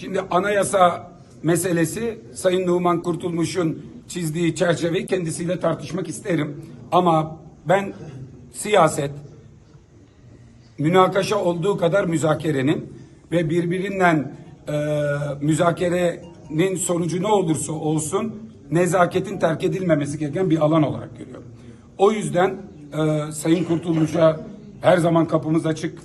Şimdi anayasa meselesi Sayın Numan Kurtulmuş'un çizdiği çerçeveyi kendisiyle tartışmak isterim. Ama ben siyaset, münakaşa olduğu kadar müzakerenin ve birbirinden e, müzakerenin sonucu ne olursa olsun nezaketin terk edilmemesi gereken bir alan olarak görüyorum. O yüzden e, Sayın Kurtulmuş'a her zaman kapımız açık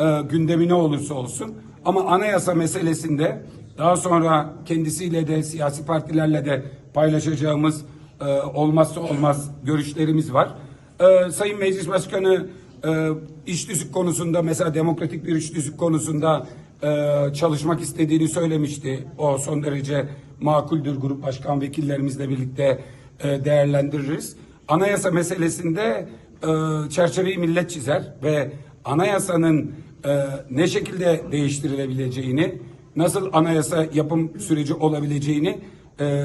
e, gündemi ne olursa olsun ama anayasa meselesinde daha sonra kendisiyle de siyasi partilerle de paylaşacağımız e, olmazsa olmaz görüşlerimiz var. E, Sayın Meclis Başkanı e, iş tüzük konusunda mesela demokratik bir iş tüzük konusunda e, çalışmak istediğini söylemişti. O son derece makuldür grup başkan vekillerimizle birlikte e, değerlendiririz. Anayasa meselesinde e, çerçeveyi millet çizer ve anayasanın e, ne şekilde değiştirilebileceğini, nasıl anayasa yapım süreci olabileceğini e,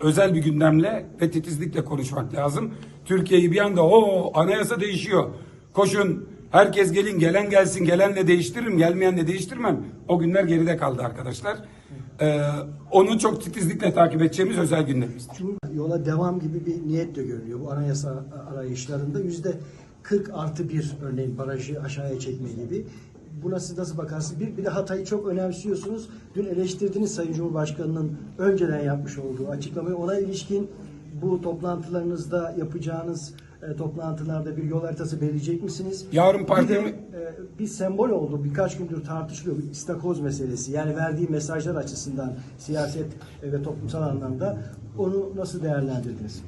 özel bir gündemle ve titizlikle konuşmak lazım. Türkiye'yi bir anda o anayasa değişiyor. Koşun herkes gelin gelen gelsin gelenle değiştiririm gelmeyenle değiştirmem. O günler geride kaldı arkadaşlar. Ee, onu çok titizlikle takip edeceğimiz özel gündemimizdir. Cumhur- yola devam gibi bir niyet de görünüyor bu anayasa arayışlarında. Yüzde 40 artı bir örneğin barajı aşağıya çekme gibi. Buna siz nasıl bakarsınız? Bir, bir de Hatay'ı çok önemsiyorsunuz. Dün eleştirdiniz Sayın Cumhurbaşkanı'nın önceden yapmış olduğu açıklamayı. Ona ilişkin bu toplantılarınızda yapacağınız e, toplantılarda bir yol haritası belirleyecek misiniz? Yarın Bir parti de, mi- e, bir sembol oldu. Birkaç gündür tartışılıyor. Bu istakoz meselesi. Yani verdiği mesajlar açısından siyaset e, ve toplumsal anlamda onu nasıl değerlendirdiniz?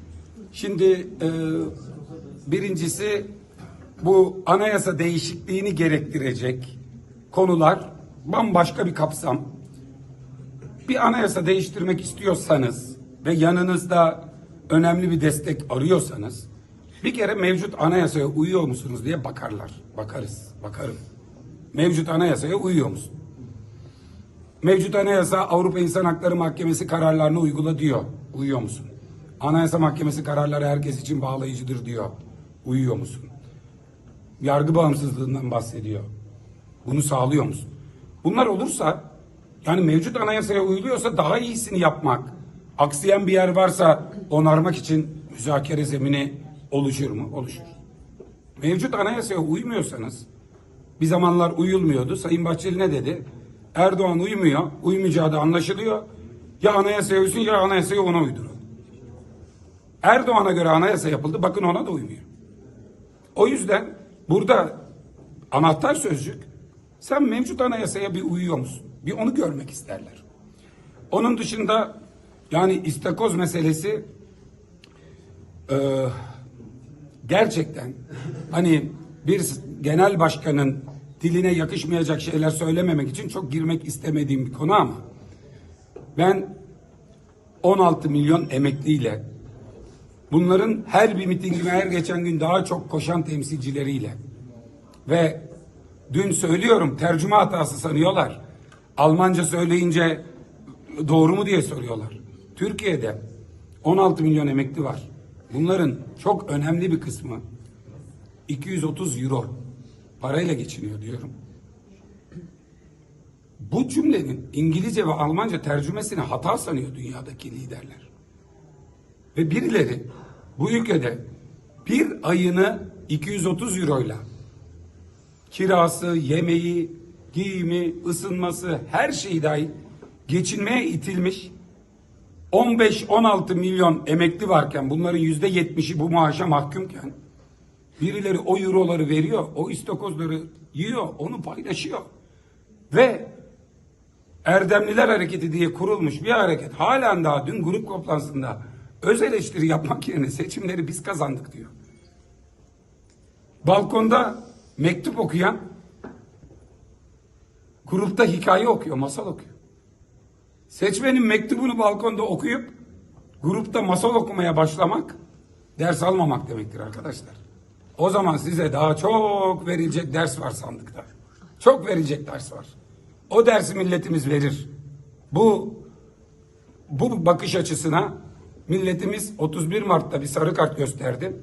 Şimdi e, birincisi bu anayasa değişikliğini gerektirecek konular bambaşka bir kapsam. Bir anayasa değiştirmek istiyorsanız ve yanınızda önemli bir destek arıyorsanız bir kere mevcut anayasaya uyuyor musunuz diye bakarlar. Bakarız, bakarım. Mevcut anayasaya uyuyor musun? Mevcut anayasa Avrupa İnsan Hakları Mahkemesi kararlarını uygula diyor. Uyuyor musun? Anayasa Mahkemesi kararları herkes için bağlayıcıdır diyor. Uyuyor musun? Yargı bağımsızlığından bahsediyor. Bunu sağlıyor musun? Bunlar olursa yani mevcut anayasaya uyuluyorsa daha iyisini yapmak, aksayan bir yer varsa onarmak için müzakere zemini oluşur mu? Oluşur. Mevcut anayasaya uymuyorsanız bir zamanlar uyulmuyordu. Sayın Bahçeli ne dedi? Erdoğan uymuyor. Uymayacağı da anlaşılıyor. Ya anayasaya uysun ya anayasayı ona uydurun. Erdoğan'a göre anayasa yapıldı. Bakın ona da uymuyor. O yüzden burada anahtar sözcük sen mevcut anayasaya bir uyuyor musun? Bir onu görmek isterler. Onun dışında yani istakoz meselesi e, gerçekten hani bir genel başkanın diline yakışmayacak şeyler söylememek için çok girmek istemediğim bir konu ama ben 16 milyon emekliyle bunların her bir mitingime her geçen gün daha çok koşan temsilcileriyle ve dün söylüyorum tercüme hatası sanıyorlar. Almanca söyleyince doğru mu diye soruyorlar. Türkiye'de 16 milyon emekli var. Bunların çok önemli bir kısmı 230 euro parayla geçiniyor diyorum. Bu cümlenin İngilizce ve Almanca tercümesini hata sanıyor dünyadaki liderler. Ve birileri bu ülkede bir ayını 230 euroyla kirası, yemeği, giyimi, ısınması her şeyi dahil geçinmeye itilmiş 15-16 milyon emekli varken bunların yüzde yetmişi bu maaşa mahkumken birileri o euroları veriyor, o istakozları yiyor, onu paylaşıyor. Ve Erdemliler Hareketi diye kurulmuş bir hareket halen daha dün grup toplantısında öz eleştiri yapmak yerine seçimleri biz kazandık diyor. Balkonda mektup okuyan grupta hikaye okuyor, masal okuyor. Seçmenin mektubunu balkonda okuyup grupta masal okumaya başlamak ders almamak demektir arkadaşlar. O zaman size daha çok verilecek ders var sandıkta. Çok verilecek ders var. O dersi milletimiz verir. Bu bu bakış açısına milletimiz 31 Mart'ta bir sarı kart gösterdi.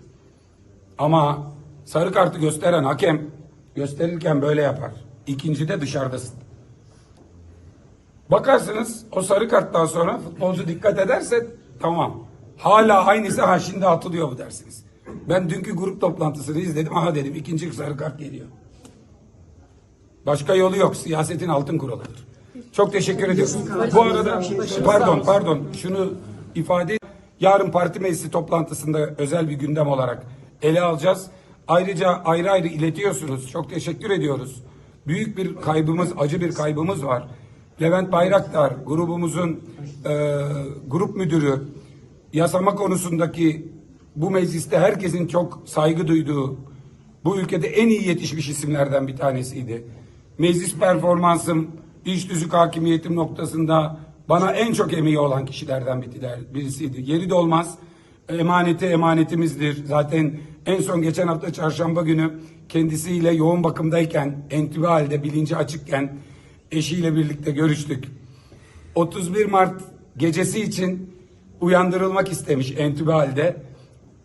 Ama sarı kartı gösteren hakem gösterirken böyle yapar. İkincide dışarıdasın. Bakarsınız o sarı karttan sonra futbolcu dikkat ederse tamam. Hala aynısı ha şimdi atılıyor bu dersiniz. Ben dünkü grup toplantısını izledim. Aha dedim ikinci sarı kart geliyor. Başka yolu yok. Siyasetin altın kuralıdır. Çok teşekkür ediyorum. Bu arada pardon pardon şunu ifade yarın parti meclisi toplantısında özel bir gündem olarak ele alacağız. Ayrıca ayrı ayrı iletiyorsunuz. Çok teşekkür ediyoruz. Büyük bir kaybımız, acı bir kaybımız var. Levent Bayraktar grubumuzun e, grup müdürü yasama konusundaki bu mecliste herkesin çok saygı duyduğu bu ülkede en iyi yetişmiş isimlerden bir tanesiydi. Meclis performansım, iş tüzük hakimiyetim noktasında bana en çok emeği olan kişilerden biri- birisiydi. Yeri de olmaz. Emaneti emanetimizdir. Zaten en son geçen hafta çarşamba günü kendisiyle yoğun bakımdayken, entübe halde bilinci açıkken eşiyle birlikte görüştük. 31 Mart gecesi için uyandırılmak istemiş entübe halde.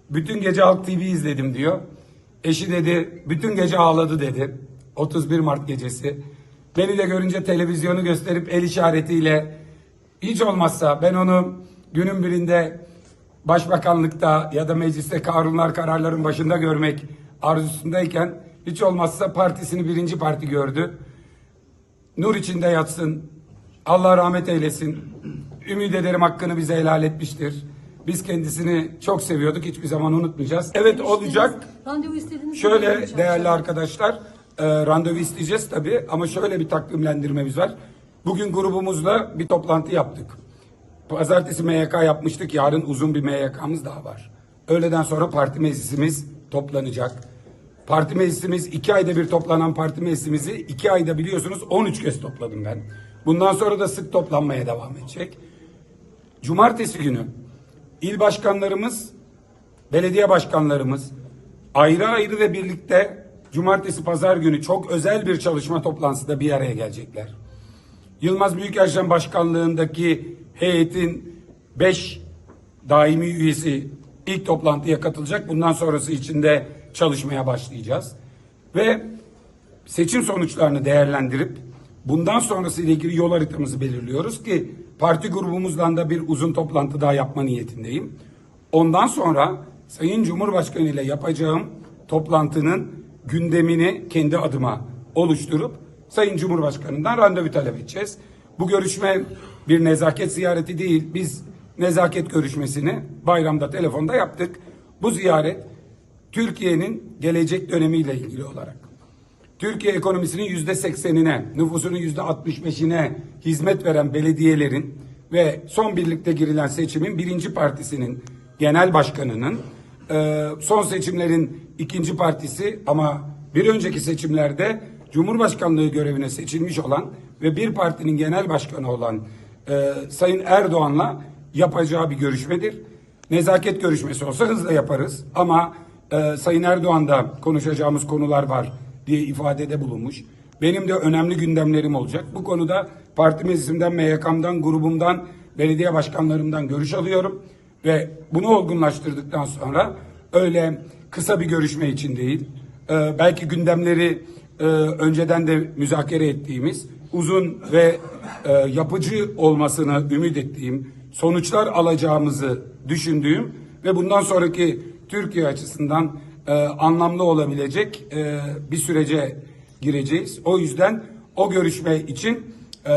Bütün gece Halk TV izledim diyor. Eşi dedi bütün gece ağladı dedi. 31 Mart gecesi. Beni de görünce televizyonu gösterip el işaretiyle hiç olmazsa ben onu günün birinde başbakanlıkta ya da mecliste kanunlar kararların başında görmek arzusundayken hiç olmazsa partisini birinci parti gördü. Nur içinde yatsın. Allah rahmet eylesin. Ümit ederim hakkını bize helal etmiştir. Biz kendisini çok seviyorduk. Hiçbir zaman unutmayacağız. Evet olacak. Randevu istediğiniz Şöyle değerli arkadaşlar, e, randevu isteyeceğiz tabii ama şöyle bir takvimlendirmemiz var. Bugün grubumuzla bir toplantı yaptık. Pazartesi MYK yapmıştık, yarın uzun bir MYK'mız daha var. Öğleden sonra parti meclisimiz toplanacak. Parti meclisimiz iki ayda bir toplanan parti meclisimizi iki ayda biliyorsunuz 13 kez topladım ben. Bundan sonra da sık toplanmaya devam edecek. Cumartesi günü il başkanlarımız, belediye başkanlarımız ayrı ayrı ve birlikte cumartesi pazar günü çok özel bir çalışma toplantısında bir araya gelecekler. Yılmaz Büyükelçen Başkanlığındaki heyetin 5 daimi üyesi ilk toplantıya katılacak. Bundan sonrası için de çalışmaya başlayacağız. Ve seçim sonuçlarını değerlendirip bundan sonrası ile ilgili yol haritamızı belirliyoruz ki parti grubumuzdan da bir uzun toplantı daha yapma niyetindeyim. Ondan sonra Sayın Cumhurbaşkanı ile yapacağım toplantının gündemini kendi adıma oluşturup Sayın Cumhurbaşkanı'ndan randevu talep edeceğiz. Bu görüşme bir nezaket ziyareti değil. Biz nezaket görüşmesini bayramda telefonda yaptık. Bu ziyaret Türkiye'nin gelecek dönemiyle ilgili olarak Türkiye ekonomisinin yüzde seksenine, nüfusunun yüzde altmış beşine hizmet veren belediyelerin ve son birlikte girilen seçimin birinci partisinin genel başkanının e, son seçimlerin ikinci partisi ama bir önceki seçimlerde Cumhurbaşkanlığı görevine seçilmiş olan ve bir partinin genel başkanı olan e, Sayın Erdoğan'la yapacağı bir görüşmedir. Nezaket görüşmesi olsa hızla yaparız ama e, Sayın Erdoğan'da konuşacağımız konular var diye ifadede bulunmuş. Benim de önemli gündemlerim olacak. Bu konuda parti meclisimden, MYK'mdan, grubumdan, belediye başkanlarımdan görüş alıyorum. Ve bunu olgunlaştırdıktan sonra öyle kısa bir görüşme için değil, e, belki gündemleri e, önceden de müzakere ettiğimiz, uzun ve e, yapıcı olmasını ümit ettiğim, sonuçlar alacağımızı düşündüğüm ve bundan sonraki Türkiye açısından e, anlamlı olabilecek e, bir sürece gireceğiz. O yüzden o görüşme için e,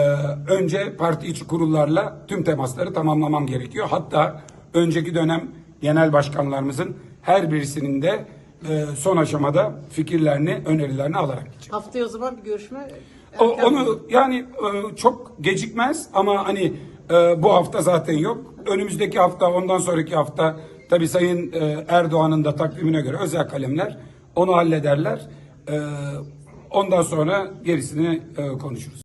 önce parti içi kurullarla tüm temasları tamamlamam gerekiyor. Hatta önceki dönem genel başkanlarımızın her birisinin de e, son aşamada fikirlerini, önerilerini alarak gidecek. Haftaya o zaman bir görüşme. O, onu yani e, çok gecikmez ama hani e, bu hafta zaten yok. Önümüzdeki hafta, ondan sonraki hafta tabii Sayın e, Erdoğan'ın da takvimine göre özel kalemler onu hallederler. E, ondan sonra gerisini e, konuşuruz.